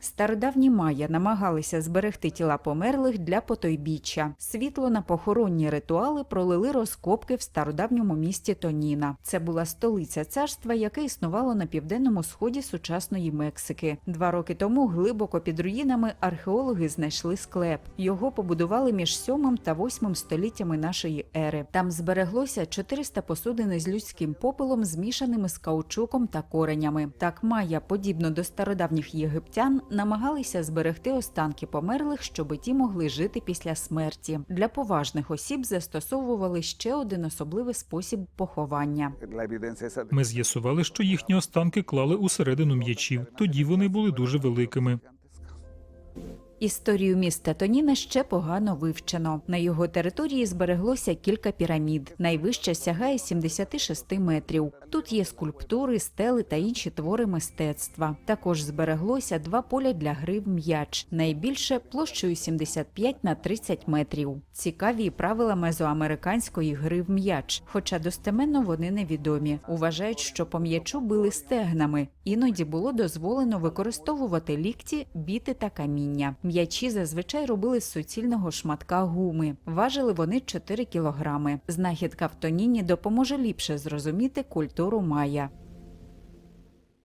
Стародавні майя намагалися зберегти тіла померлих для потойбіччя. Світло на похоронні ритуали пролили розкопки в стародавньому місті Тоніна. Це була столиця царства, яке існувало на південному сході сучасної Мексики. Два роки тому глибоко під руїнами археологи знайшли склеп. Його побудували між 7 та 8 століттями нашої ери. Там збереглося 400 посудин із людським попелом, змішаними з каучуком та коренями. Так майя, подібно до стародавніх єгиптян, намагалися зберегти останки померлих, щоб ті могли жити після смерті. Для поважних осіб застосовували ще один особливий спосіб поховання. Ми з'ясували, що їхні останки клали усередину м'ячів. Тоді вони були дуже великими. Історію міста Тоніна ще погано вивчено. На його території збереглося кілька пірамід. Найвища сягає 76 метрів. Тут є скульптури, стели та інші твори мистецтва. Також збереглося два поля для гри в м'яч. Найбільше площею 75 на 30 метрів. Цікаві правила мезоамериканської гри в м'яч, хоча достеменно вони невідомі. Вважають, що по м'ячу били стегнами. Іноді було дозволено використовувати лікті, біти та каміння. М'ячі зазвичай робили з суцільного шматка гуми. Важили вони 4 кілограми. Знахідка в тоніні допоможе ліпше зрозуміти культуру майя.